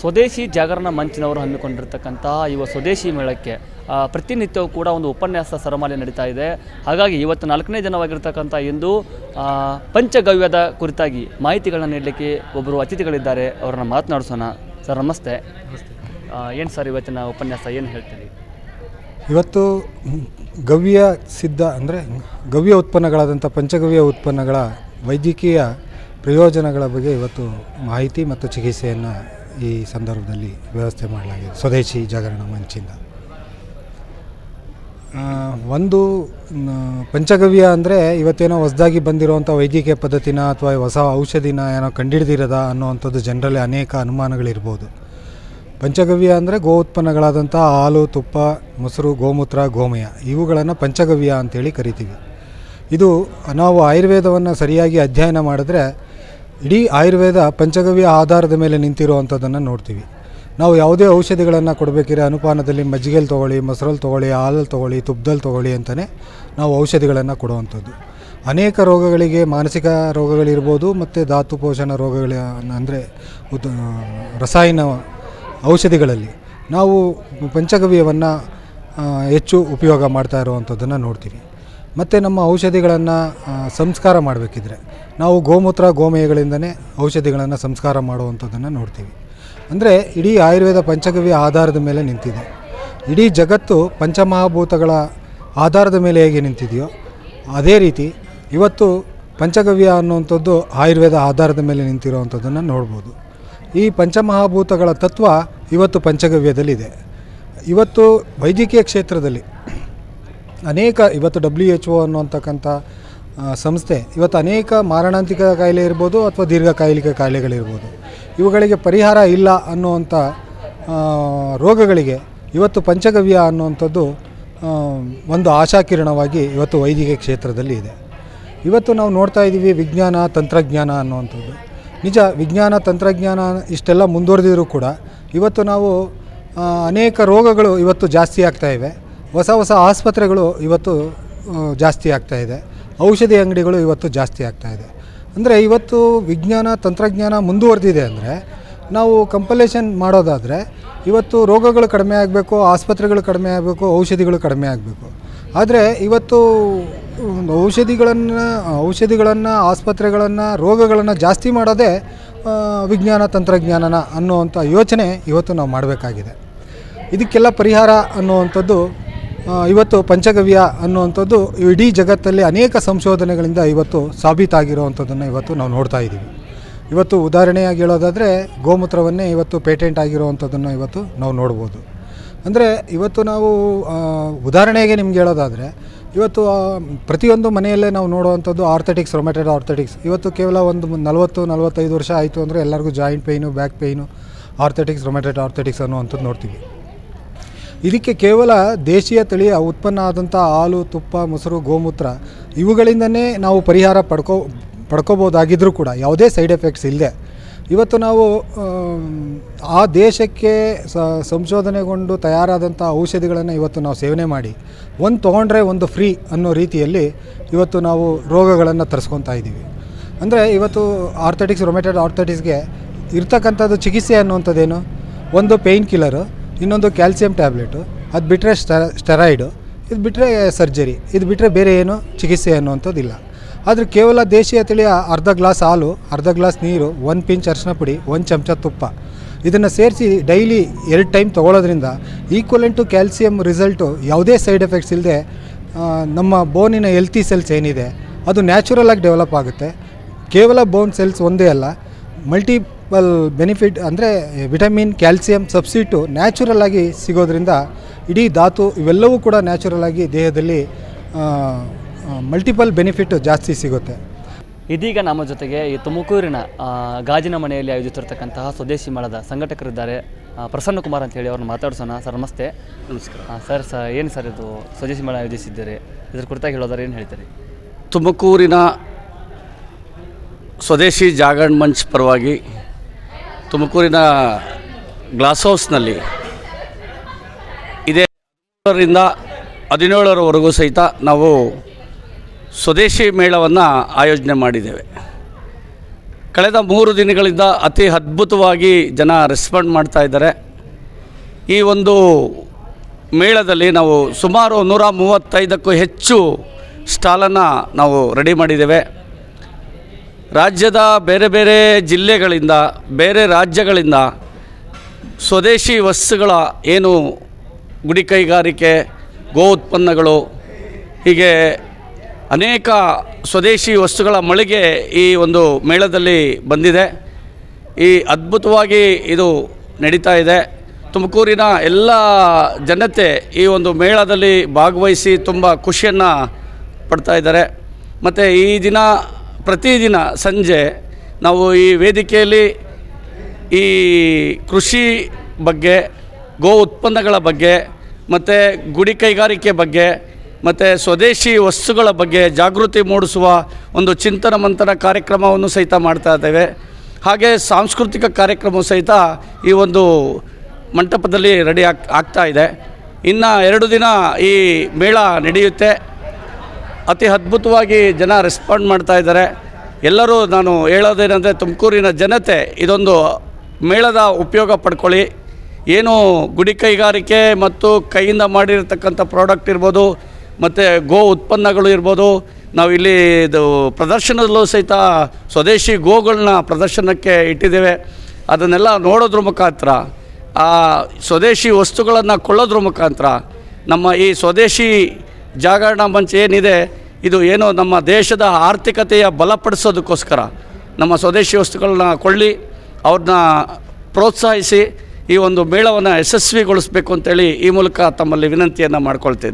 ಸ್ವದೇಶಿ ಜಾಗರಣ ಮಂಚಿನವರು ಹಮ್ಮಿಕೊಂಡಿರ್ತಕ್ಕಂತಹ ಇವ ಸ್ವದೇಶಿ ಮೇಳಕ್ಕೆ ಪ್ರತಿನಿತ್ಯವೂ ಕೂಡ ಒಂದು ಉಪನ್ಯಾಸ ಸರಮಾಲೆ ನಡೀತಾ ಇದೆ. ಹಾಗಾಗಿ ಇವತ್ತು ನಾಲ್ಕನೇ ದಿನವಾಗಿರ್ತಕ್ಕಂಥ ಇಂದು ಪಂಚಗವ್ಯದ ಕುರಿತಾಗಿ ಮಾಹಿತಿಗಳನ್ನು ನೀಡಲಿಕ್ಕೆ ಒಬ್ಬರು ಅತಿಥಿಗಳಿದ್ದಾರೆ. ಅವರನ್ನು ಮಾತನಾಡಿಸೋಣ. ಸರ್ ನಮಸ್ತೆ. ಏನು ಸರ್ ಇವತ್ತಿನ ಉಪನ್ಯಾಸ? ಏನು ಹೇಳ್ತೀರಿ? ಇವತ್ತು ಗವ್ಯ ಸಿದ್ಧ ಅಂದರೆ ಗವ್ಯ ಉತ್ಪನ್ನಗಳಾದಂಥ ಪಂಚಗವ್ಯ ಉತ್ಪನ್ನಗಳ ವೈದ್ಯಕೀಯ ಪ್ರಯೋಜನಗಳ ಬಗ್ಗೆ ಇವತ್ತು ಮಾಹಿತಿ ಮತ್ತು ಚಿಕಿತ್ಸೆಯನ್ನು ಈ ಸಂದರ್ಭದಲ್ಲಿ ವ್ಯವಸ್ಥೆ ಮಾಡಲಾಗಿದೆ, ಸ್ವದೇಶಿ ಜಾಗರಣ ಮಂಚಿಂದ. ಒಂದು ಪಂಚಗವ್ಯ ಅಂದರೆ ಇವತ್ತೇನೋ ಹೊಸದಾಗಿ ಬಂದಿರುವಂಥ ವೈದ್ಯಕೀಯ ಪದ್ಧತಿನ ಅಥವಾ ಹೊಸ ಔಷಧಿನ ಏನೋ ಕಂಡಿಡ್ದಿರದ ಅನ್ನೋವಂಥದ್ದು ಜನರಲ್ಲಿ ಅನೇಕ ಅನುಮಾನಗಳಿರ್ಬೋದು. ಪಂಚಗವ್ಯ ಅಂದರೆ ಗೋ ಉತ್ಪನ್ನಗಳಾದಂಥ ಹಾಲು, ತುಪ್ಪ, ಮೊಸರು, ಗೋಮೂತ್ರ, ಗೋಮಯ, ಇವುಗಳನ್ನು ಪಂಚಗವ್ಯ ಅಂತೇಳಿ ಕರಿತೀವಿ. ಇದು ನಾವು ಆಯುರ್ವೇದವನ್ನು ಸರಿಯಾಗಿ ಅಧ್ಯಯನ ಮಾಡಿದ್ರೆ ಇಡೀ ಆಯುರ್ವೇದ ಪಂಚಗವ್ಯ ಆಧಾರದ ಮೇಲೆ ನಿಂತಿರುವಂಥದ್ದನ್ನು ನೋಡ್ತೀವಿ. ನಾವು ಯಾವುದೇ ಔಷಧಿಗಳನ್ನು ಕೊಡಬೇಕಿದ್ರೆ ಅನುಪಾನದಲ್ಲಿ ಮಜ್ಜಿಗೆಯಲ್ಲಿ ತೊಗೊಳ್ಳಿ, ಮೊಸರಲ್ಲಿ ತೊಗೊಳ್ಳಿ, ಹಾಲಲ್ಲಿ ತೊಗೊಳ್ಳಿ, ತುಪ್ಪದಲ್ಲಿ ತೊಗೊಳ್ಳಿ ಅಂತಲೇ ನಾವು ಔಷಧಿಗಳನ್ನು ಕೊಡುವಂಥದ್ದು. ಅನೇಕ ರೋಗಗಳಿಗೆ ಮಾನಸಿಕ ರೋಗಗಳಿರ್ಬೋದು ಮತ್ತು ಧಾತು ಪೋಷಣ ರೋಗಗಳ ಅಂದರೆ ಉದ್ ರಸಾಯನ ಔಷಧಿಗಳಲ್ಲಿ ನಾವು ಪಂಚಗವ್ಯವನ್ನು ಹೆಚ್ಚು ಉಪಯೋಗ ಮಾಡ್ತಾ ಇರುವಂಥದ್ದನ್ನು ನೋಡ್ತೀವಿ. ಮತ್ತು ನಮ್ಮ ಔಷಧಿಗಳನ್ನು ಸಂಸ್ಕಾರ ಮಾಡಬೇಕಿದ್ರೆ. ನಾವು ಗೋಮೂತ್ರ ಗೋಮಯಗಳಿಂದನೇ ಔಷಧಿಗಳನ್ನು ಸಂಸ್ಕಾರ ಮಾಡುವಂಥದ್ದನ್ನು ನೋಡ್ತೀವಿ. ಅಂದರೆ ಇಡೀ ಆಯುರ್ವೇದ ಪಂಚಗವ್ಯ ಆಧಾರದ ಮೇಲೆ ನಿಂತಿದೆ. ಇಡೀ ಜಗತ್ತು ಪಂಚಮಹಾಭೂತಗಳ ಆಧಾರದ ಮೇಲೆ ಹೇಗೆ ನಿಂತಿದೆಯೋ ಅದೇ ರೀತಿ ಇವತ್ತು ಪಂಚಗವ್ಯ ಅನ್ನುವಂಥದ್ದು ಆಯುರ್ವೇದ ಆಧಾರದ ಮೇಲೆ ನಿಂತಿರುವಂಥದ್ದನ್ನು ನೋಡ್ಬೋದು. ಈ ಪಂಚಮಹಾಭೂತಗಳ ತತ್ವ ಇವತ್ತು ಪಂಚಗವ್ಯದಲ್ಲಿದೆ. ಇವತ್ತು ವೈದ್ಯಕೀಯ ಕ್ಷೇತ್ರದಲ್ಲಿ ಅನೇಕ ಇವತ್ತು ಡಬ್ಲ್ಯೂ ಎಚ್ ಒ ಅನ್ನುವಂಥಕ್ಕಂಥ ಸಂಸ್ಥೆ ಇವತ್ತು ಅನೇಕ ಮಾರಣಾಂತಿಕ ಕಾಯಿಲೆ ಇರ್ಬೋದು ಅಥವಾ ದೀರ್ಘಕಾಲಿಕ ಕಾಯಿಲೆಗಳಿರ್ಬೋದು. ಇವುಗಳಿಗೆ ಪರಿಹಾರ ಇಲ್ಲ ಅನ್ನುವಂಥ ರೋಗಗಳಿಗೆ ಇವತ್ತು ಪಂಚಗವ್ಯ ಅನ್ನುವಂಥದ್ದು ಒಂದು ಆಶಾಕಿರಣವಾಗಿ ಇವತ್ತು ವೈದ್ಯಕೀಯ ಕ್ಷೇತ್ರದಲ್ಲಿ ಇದೆ. ಇವತ್ತು ನಾವು ನೋಡ್ತಾ ಇದ್ದೀವಿ ವಿಜ್ಞಾನ, ತಂತ್ರಜ್ಞಾನ ಅನ್ನುವಂಥದ್ದು. ನಿಜ, ವಿಜ್ಞಾನ, ತಂತ್ರಜ್ಞಾನ ಇಷ್ಟೆಲ್ಲ ಮುಂದುವರೆದಿದ್ರು ಕೂಡ ಇವತ್ತು ನಾವು ಅನೇಕ ರೋಗಗಳು ಇವತ್ತು ಜಾಸ್ತಿ ಆಗ್ತಾ ಇವೆ. ಹೊಸ ಹೊಸ ಆಸ್ಪತ್ರೆಗಳು ಇವತ್ತು ಜಾಸ್ತಿ ಆಗ್ತಾ ಇದೆ. ಔಷಧಿ ಅಂಗಡಿಗಳು ಇವತ್ತು ಜಾಸ್ತಿ ಆಗ್ತಾ ಇದೆ. ಅಂದರೆ ಇವತ್ತು ವಿಜ್ಞಾನ, ತಂತ್ರಜ್ಞಾನ ಮುಂದುವರೆದಿದೆ ಅಂದರೆ, ನಾವು ಕಂಪಲೇಷನ್ ಮಾಡೋದಾದರೆ, ಇವತ್ತು ರೋಗಗಳು ಕಡಿಮೆ ಆಗಬೇಕು, ಆಸ್ಪತ್ರೆಗಳು ಕಡಿಮೆ ಆಗಬೇಕು, ಔಷಧಿಗಳು ಕಡಿಮೆ ಆಗಬೇಕು. ಆದರೆ ಇವತ್ತು ಔಷಧಿಗಳನ್ನು ಔಷಧಿಗಳನ್ನು, ಆಸ್ಪತ್ರೆಗಳನ್ನು, ರೋಗಗಳನ್ನು ಜಾಸ್ತಿ ಮಾಡೋದೇ ವಿಜ್ಞಾನ, ತಂತ್ರಜ್ಞಾನನ ಅನ್ನುವಂಥ ಯೋಚನೆ ಇವತ್ತು ನಾವು ಮಾಡಬೇಕಾಗಿದೆ. ಇದಕ್ಕೆಲ್ಲ ಪರಿಹಾರ ಅನ್ನುವಂಥದ್ದು ಇವತ್ತು ಪಂಚಗವ್ಯ ಅನ್ನುವಂಥದ್ದು ಇಡೀ ಜಗತ್ತಲ್ಲಿ ಅನೇಕ ಸಂಶೋಧನೆಗಳಿಂದ ಇವತ್ತು ಸಾಬೀತಾಗಿರುವಂಥದ್ದನ್ನು ಇವತ್ತು ನಾವು ನೋಡ್ತಾ ಇದ್ದೀವಿ. ಇವತ್ತು ಉದಾಹರಣೆಯಾಗಿ ಹೇಳೋದಾದರೆ ಗೋಮೂತ್ರವನ್ನೇ ಇವತ್ತು ಪೇಟೆಂಟ್ ಆಗಿರುವಂಥದ್ದನ್ನು ಇವತ್ತು ನಾವು ನೋಡ್ಬೋದು. ಅಂದರೆ ಇವತ್ತು ನಾವು ಉದಾಹರಣೆಗೆ ನಿಮ್ಗೆ ಹೇಳೋದಾದರೆ ಇವತ್ತು ಪ್ರತಿಯೊಂದು ಮನೆಯಲ್ಲೇ ನಾವು ನೋಡುವಂಥದ್ದು ಆರ್ಥೆಟಿಕ್ಸ್ ರೊಮೆಟೆಡ್ ಆರ್ಥೆಟಿಕ್ಸ್. ಇವತ್ತು ಕೇವಲ ಒಂದು ನಲವತ್ತು, ನಲವತ್ತೈದು ವರ್ಷ ಆಯಿತು ಅಂದರೆ ಎಲ್ಲರಿಗೂ joint pain back pain arthritis rheumatoid arthritis ಅನ್ನುವಂಥದ್ದು ನೋಡ್ತೀವಿ. ಇದಕ್ಕೆ ಕೇವಲ ದೇಶೀಯ ತಳಿಯ ಉತ್ಪನ್ನ ಆದಂಥ ಹಾಲು, ತುಪ್ಪ, ಮೊಸರು, ಗೋಮೂತ್ರ, ಇವುಗಳಿಂದನೇ ನಾವು ಪರಿಹಾರ ಪಡ್ಕೋ ಪಡ್ಕೋಬೋದಾಗಿದ್ದರೂ ಕೂಡ ಯಾವುದೇ ಸೈಡ್ ಎಫೆಕ್ಟ್ಸ್ ಇಲ್ಲದೆ. ಇವತ್ತು ನಾವು ಆ ದೇಶಕ್ಕೆ ಸಂಶೋಧನೆಗೊಂಡು ತಯಾರಾದಂಥ ಔಷಧಿಗಳನ್ನು ಇವತ್ತು ನಾವು ಸೇವನೆ ಮಾಡಿ, ಒಂದು ತೊಗೊಂಡ್ರೆ ಒಂದು ಫ್ರೀ ಅನ್ನೋ ರೀತಿಯಲ್ಲಿ ಇವತ್ತು ನಾವು ರೋಗಗಳನ್ನು ತರಿಸ್ಕೊತಾ ಇದ್ದೀವಿ ಅಂದರೆ ಇವತ್ತು ಆರ್ಥೆಟಿಕ್ಸ್, ರೊಮೆಟೆಡ್ ಆರ್ಥೆಟಿಕ್ಸ್ಗೆ ಇರ್ತಕ್ಕಂಥದ್ದು ಚಿಕಿತ್ಸೆ ಅನ್ನುವಂಥದ್ದೇನು? ಒಂದು ಪೇಯ್ನ್ ಕಿಲ್ಲರು ಇನ್ನೊಂದು ಕ್ಯಾಲ್ಸಿಯಂ ಟ್ಯಾಬ್ಲೆಟು. ಅದು ಬಿಟ್ಟರೆ ಸ್ಟೆರಾಯ್ಡು. ಇದು ಬಿಟ್ಟರೆ ಸರ್ಜರಿ. ಇದು ಬಿಟ್ಟರೆ ಬೇರೆ ಏನು ಚಿಕಿತ್ಸೆ ಅನ್ನುವಂಥದ್ದಿಲ್ಲ ಆದರೆ ಕೇವಲ ದೇಶೀಯ ತಳಿಯ ಅರ್ಧ ಗ್ಲಾಸ್ ಹಾಲು, ಅರ್ಧ ಗ್ಲಾಸ್ ನೀರು, ಒಂದು ಪಿಂಚ್ ಅರಿಶಿನ ಪುಡಿ, ಒಂದು ಚಮಚ ತುಪ್ಪ. ಇದನ್ನು ಸೇರಿಸಿ ಡೈಲಿ ಎರಡು ಟೈಮ್ ತೊಗೊಳೋದ್ರಿಂದ ಈಕ್ವಲೆಂಟ್ ಟು ಕ್ಯಾಲ್ಸಿಯಂ ರಿಸಲ್ಟು ಯಾವುದೇ ಸೈಡ್ ಎಫೆಕ್ಟ್ಸ್ ಇಲ್ಲದೆ ನಮ್ಮ ಬೋನಿನ ಹೆಲ್ತಿ ಸೆಲ್ಸ್ ಏನಿದೆ, ಅದು ನ್ಯಾಚುರಲ್ ಆಗಿ ಡೆವಲಪ್ ಆಗುತ್ತೆ. ಕೇವಲ ಬೋನ್ ಸೆಲ್ಸ್ ಒಂದೇ ಅಲ್ಲ ಮಲ್ಟಿಪಲ್ ಬೆನಿಫಿಟ್ ಅಂದರೆ ವಿಟಮಿನ್ ಕ್ಯಾಲ್ಸಿಯಂ ಸಬ್ಸಿಟು ನ್ಯಾಚುರಲ್ ಆಗಿ ಸಿಗೋದ್ರಿಂದ ಇಡೀ ಧಾತು ಇವೆಲ್ಲವೂ ಕೂಡ ನ್ಯಾಚುರಲ್ ಆಗಿ ದೇಹದಲ್ಲಿ ಮಲ್ಟಿಪಲ್ ಬೆನಿಫಿಟ್ ಜಾಸ್ತಿ ಸಿಗುತ್ತೆ. ಇದೀಗ ನಮ್ಮ ಜೊತೆಗೆ ಈ ತುಮಕೂರಿನ ಗಾಜಿನ ಮನೆಯಲ್ಲಿ ಆಯೋಜಿಸಿರ್ತಕ್ಕಂತಹ ಸ್ವದೇಶಿ ಮಳದ ಸಂಘಟಕರಿದ್ದಾರೆ. ಪ್ರಸನ್ನ ಕುಮಾರ್ ಅಂತ ಹೇಳಿ ಅವ್ರನ್ನ ಮಾತಾಡ್ಸೋಣ. ಸರ್ ನಮಸ್ತೆ. ನಮಸ್ಕಾರ. ಸರ್ ಸರ್ ಏನು ಸರ್ ಇದು ಸ್ವದೇಶಿ ಮೇಳ ಆಯೋಜಿಸಿದ್ದಾರೆ? ಇದ್ರ ಕುರಿತಾಗಿ ಹೇಳೋದಾರೆ ಏನು ಹೇಳ್ತೀರಿ? ತುಮಕೂರಿನ ಸ್ವದೇಶಿ ಜಾಗರಣ ಮಂಚ್ ಪರವಾಗಿ ತುಮಕೂರಿನ ಗ್ಲಾಸ್ ಹೌಸ್ನಲ್ಲಿ ಇದೇ ಹದಿನೇಳರಿಂದ ಹದಿನೇಳರವರೆಗೂ ಸಹಿತ ನಾವು ಸ್ವದೇಶಿ ಮೇಳವನ್ನು ಆಯೋಜನೆ ಮಾಡಿದ್ದೇವೆ. ಕಳೆದ ಮೂರು ದಿನಗಳಿಂದ ಅತಿ ಅದ್ಭುತವಾಗಿ ಜನ ರೆಸ್ಪಾಂಡ್ ಮಾಡ್ತಾ ಇದ್ದಾರೆ. ಈ ಒಂದು ಮೇಳದಲ್ಲಿ ನಾವು ಸುಮಾರು ನೂರ ಮೂವತ್ತೈದಕ್ಕೂ ಹೆಚ್ಚು ಸ್ಟಾಲನ್ನು ನಾವು ರೆಡಿ ಮಾಡಿದ್ದೇವೆ. ರಾಜ್ಯದ ಬೇರೆ ಬೇರೆ ಜಿಲ್ಲೆಗಳಿಂದ, ಬೇರೆ ರಾಜ್ಯಗಳಿಂದ ಸ್ವದೇಶಿ ವಸ್ತುಗಳ ಏನು ಗುಡಿ ಕೈಗಾರಿಕೆ, ಗೋ ಉತ್ಪನ್ನಗಳು, ಹೀಗೆ ಅನೇಕ ಸ್ವದೇಶಿ ವಸ್ತುಗಳ ಮಳಿಗೆ ಈ ಒಂದು ಮೇಳದಲ್ಲಿ ಬಂದಿದೆ. ಈ ಅದ್ಭುತವಾಗಿ ಇದು ನಡೀತಾ ಇದೆ. ತುಮಕೂರಿನ ಎಲ್ಲ ಜನತೆ ಈ ಒಂದು ಮೇಳದಲ್ಲಿ ಭಾಗವಹಿಸಿ ತುಂಬ ಖುಷಿಯನ್ನು ಪಡ್ತಾ ಇದ್ದಾರೆ. ಮತ್ತು ಈ ದಿನ ಪ್ರತಿದಿನ ಸಂಜೆ ನಾವು ಈ ವೇದಿಕೆಯಲ್ಲಿ ಈ ಕೃಷಿ ಬಗ್ಗೆ, ಗೋ ಉತ್ಪನ್ನಗಳ ಬಗ್ಗೆ, ಮತ್ತು ಗುಡಿ ಕೈಗಾರಿಕೆ ಬಗ್ಗೆ, ಮತ್ತು ಸ್ವದೇಶಿ ವಸ್ತುಗಳ ಬಗ್ಗೆ ಜಾಗೃತಿ ಮೂಡಿಸುವ ಒಂದು ಚಿಂತನ ಮಂಥನ ಕಾರ್ಯಕ್ರಮವನ್ನು ಸಹಿತ ಮಾಡ್ತಾ ಇದ್ದೇವೆ. ಹಾಗೆ ಸಾಂಸ್ಕೃತಿಕ ಕಾರ್ಯಕ್ರಮ ಸಹಿತ ಈ ಒಂದು ಮಂಟಪದಲ್ಲಿ ರೆಡಿ ಆಗ್, ಆಗ್ತಾ ಇದೆ. ಇನ್ನು ಎರಡು ದಿನ ಈ ಮೇಳ ನಡೆಯುತ್ತೆ. ಅತಿ ಅದ್ಭುತವಾಗಿ ಜನ ರೆಸ್ಪಾಂಡ್ ಮಾಡ್ತಾ ಇದ್ದಾರೆ. ಎಲ್ಲರೂ ನಾನು ಹೇಳೋದೇನೆಂದರೆ ತುಮಕೂರಿನ ಜನತೆ ಇದೊಂದು ಮೇಳದ ಉಪಯೋಗ ಪಡ್ಕೊಳ್ಳಿ. ಏನು ಗುಡಿ ಕೈಗಾರಿಕೆ ಮತ್ತು ಕೈಯಿಂದ ಮಾಡಿರ್ತಕ್ಕಂಥ ಪ್ರಾಡಕ್ಟ್ ಇರ್ಬೋದು, ಮತ್ತು ಗೋ ಉತ್ಪನ್ನಗಳು ಇರ್ಬೋದು, ನಾವು ಇಲ್ಲಿ ಇದು ಪ್ರದರ್ಶನದಲ್ಲೂ ಸಹಿತ ಸ್ವದೇಶಿ ಗೋಗಳನ್ನ ಪ್ರದರ್ಶನಕ್ಕೆ ಇಟ್ಟಿದ್ದೇವೆ. ಅದನ್ನೆಲ್ಲ ನೋಡೋದ್ರ ಮುಖಾಂತರ, ಆ ಸ್ವದೇಶಿ ವಸ್ತುಗಳನ್ನು ಕೊಳ್ಳೋದ್ರ ಮುಖಾಂತರ, ನಮ್ಮ ಈ ಸ್ವದೇಶಿ ಜಾಗರಣ ಮಂಚ ಏನಿದೆ, ಇದು ಏನೋ ನಮ್ಮ ದೇಶದ ಆರ್ಥಿಕತೆಯ ಬಲಪಡಿಸೋದಕ್ಕೋಸ್ಕರ. ನಮ್ಮ ಸ್ವದೇಶಿ ವಸ್ತುಗಳನ್ನ ಕೊಳ್ಳಿ ಅವ್ರನ್ನ ಪ್ರೋತ್ಸಾಹಿಸಿ, ಈ ಒಂದು ಮೇಳವನ್ನು ಯಶಸ್ವಿಗೊಳಿಸಬೇಕು ಅಂತೇಳಿ ಈ ಮೂಲಕ ತಮ್ಮಲ್ಲಿ ವಿನಂತಿಯನ್ನು ಮಾಡ್ಕೊಳ್ತಿದ್ದೆ.